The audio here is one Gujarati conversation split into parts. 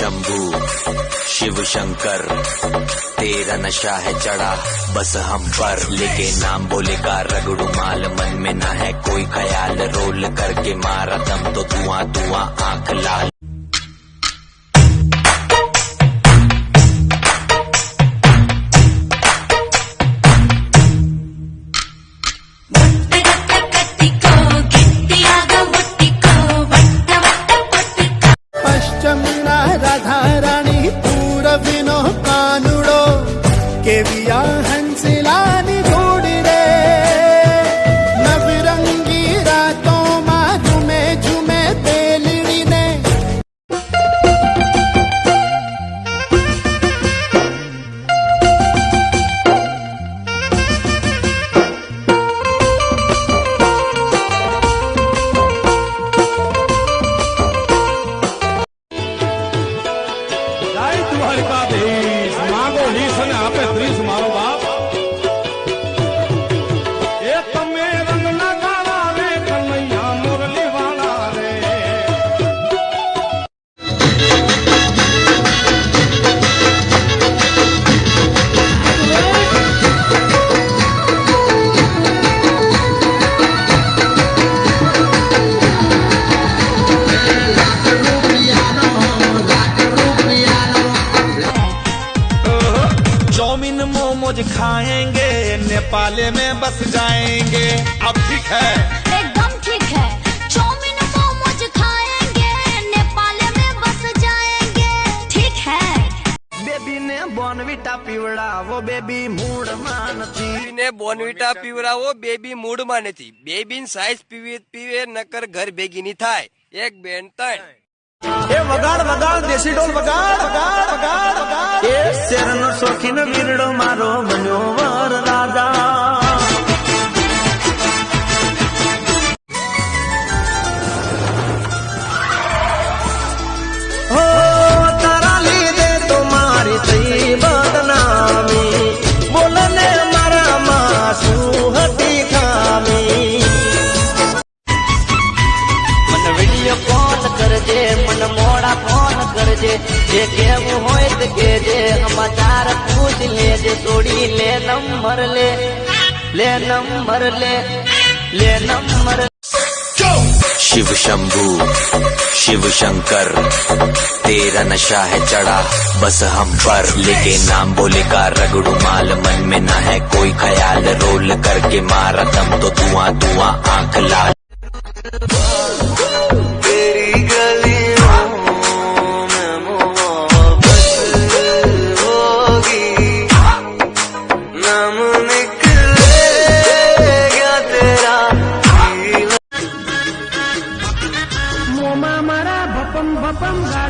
शंभू शिव शंकर तेरा नशा है चढ़ा बस हम पर लेके नाम बोले का रगड़ू माल मन में ना है कोई ख्याल रोल करके मारा दम तो धुआं धुआं आंख लाल I'm Hare Babu. में बस जाएंगे अब ठीक है एकदम ठीक है चौमिन तो मोमोज खाएंगे नेपाल में बस जाएंगे ठीक है बेबी ने बोनविटा पिवड़ा वो बेबी मूड मानती बेबी ने बोनविटा पिवड़ा वो बेबी मूड मानती बेबी साइज पीवे पीवे नकर घर बेगी नहीं था एक बेन तय એ વગાડ વગાડ એ શેરનો શોખીન વીરડો મારો બન્યો વર રાજા जोड़ी ले नंबर ले ले नंबर ले ले नंबर शिव शंभू शिव शंकर तेरा नशा है चढ़ा बस हम पर लेके नाम बोले का रगड़ू माल मन में ना है कोई ख्याल रोल करके मारा दम तो धुआं धुआं आंख लाल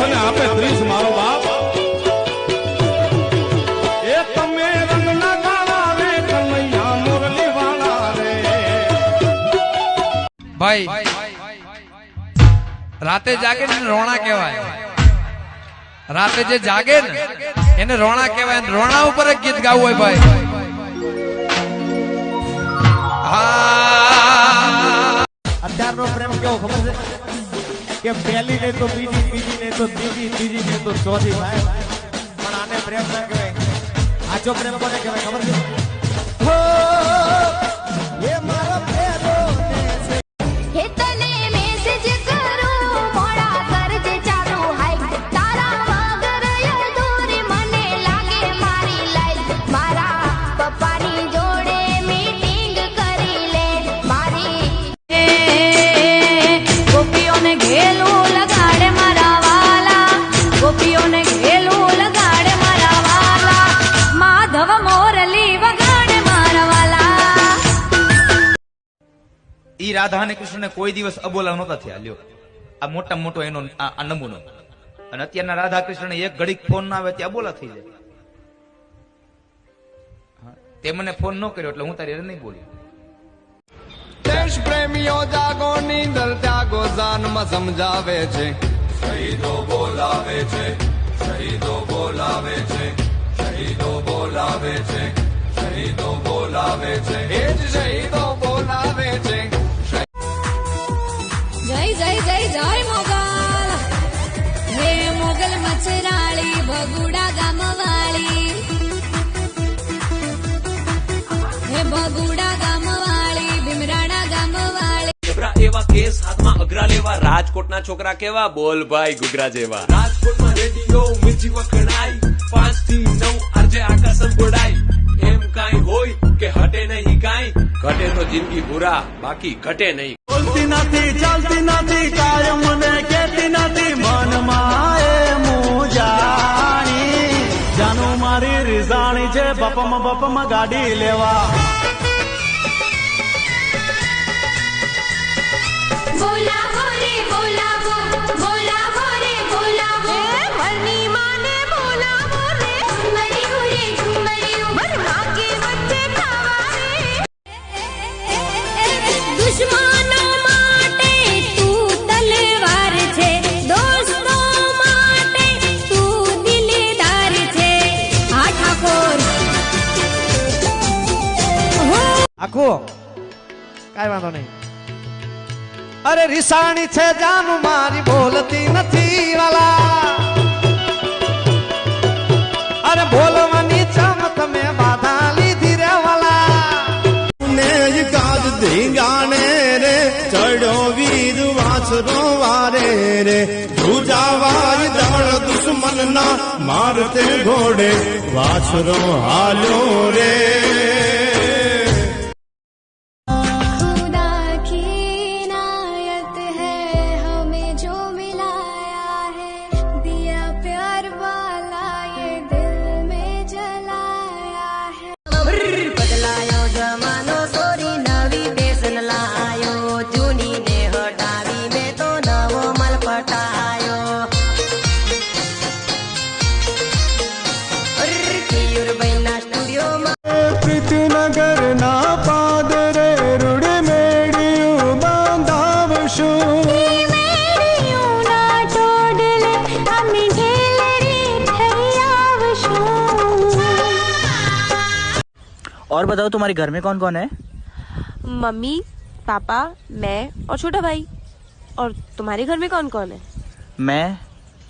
ભાઈ રાતે જાગે ને રોણા કેવાય રાતે જે જાગે ને એને રોણા કહેવાય રોણા ઉપર જ ગીત ગાવું હોય ભાઈ અત્યારનો પ્રેમ કેવો ખબર છે કે પહેલી નહીં તો બીજી તો બીજી ત્રીજી મેં તો ચોથી ભાઈ પણ આને પ્રેમ ના કહેવાય આજો પ્રેમ કોને કહેવાય ખબર છે એ રાધા અને કૃષ્ણને કોઈ દિવસ અબોલા નહોતા થયા લ્યો આ મોટા મોટો એનો આ નમૂનો અને અત્યારના રાધા કૃષ્ણ એક ઘડીક ફોન ના આવે ત્યાં અબોલા થઈ જાય તે મને ફોન ન કર્યો એટલે હું તારી નહીં બોલ્યો દેશ પ્રેમીઓ જાગો નીંદર ત્યાગો જાનમાં સમજાવે છે શહીદો બોલાવે છે શહીદો બોલાવે છે શહીદો બોલાવે છે શહીદો બોલાવે છે રાજકોટના છોકરા કેવા બોલ ભાઈ ગુગરા જેવા રાજકોટમાં રેડિયો મિર્ચી વખણાઈ પાંચ થી નવ આજે આકાશન ગોડાઈ એમ કાઈ હોય કે હટે નહીં કાઈ ઘટે તો જિંદગી પૂરા બાકી ઘટે નહીં બોલતી નથી ચાલતી નથી કાયમ મને કેતી નથી મનમાં એ મોજાણી જાનું મારી રીઝાણી છે બપમ બપમ ગાડી લેવા अरे रिसाणी छे जानु मारी बोलती नथी वाला अरे बोलवानी चमत में बाधा ली धीरे वाला ने ये काज दी गाने रे चढ़ो वीर वासरो वारे रे दूजा वाज दवड़ दुश्मन ना मारते घोड़े वासरो हालो रे नगर ना पादरे रुड़ मेड़ियू बांधावशू और बताओ तुम्हारे घर में कौन कौन है मम्मी पापा मैं और छोटा भाई और तुम्हारे घर में कौन कौन है मैं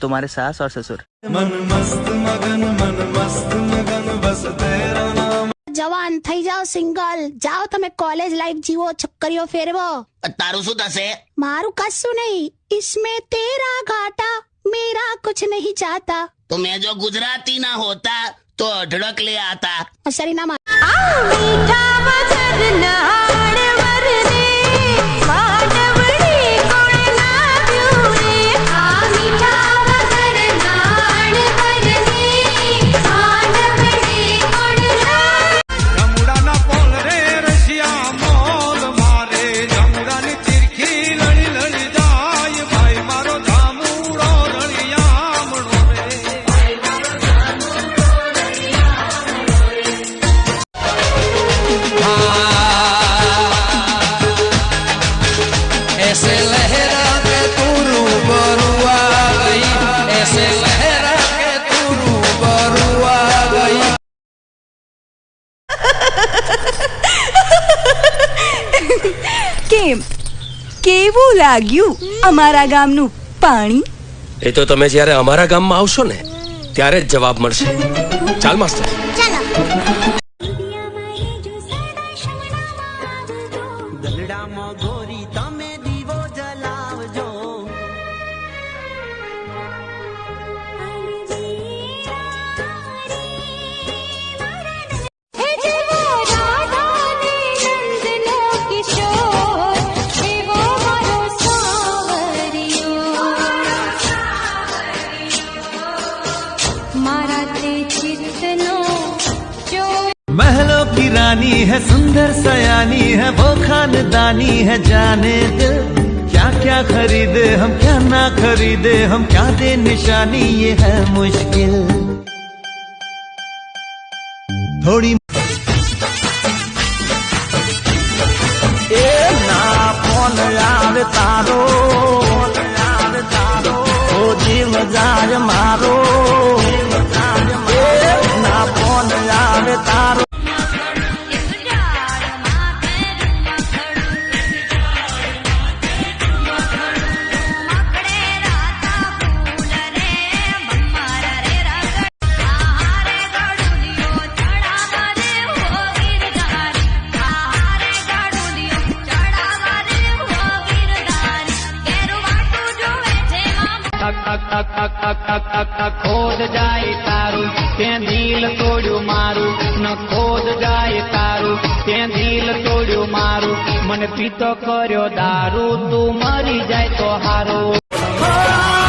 तुम्हारे सास और ससुर मन मस्त मगन मन मस्त मगन बस तेरा जवान થઈ જાવ સિંગલ જાવ તમે કોલેજ લાઈફ જીવો ચક્કરિયો ફેરવો તારું શું થશે મારું કશું નહીં इसमें तेरा घाटा मेरा कुछ नहीं जाता तो मैं જો ગુજરાતી ના હોતા તો અઢળક લે આતા આ મીઠા મચરના લાગ્યું અમારા ગામનું પાણી એ તો તમે જ્યારે અમારા ગામમાં આવશો ને ત્યારે જ જવાબ મળશે ચાલ માસ્ટર ચાલો महलों की रानी है सुंदर सयानी है वो खानदानी है जाने दिल क्या क्या खरीदे हम क्या ना खरीदे हम क्या दे निशानी ये है मुश्किल थोड़ी ए ना फोन यार મારું મને પીતો કર્યો દારૂ તું મરી જાય તો હારું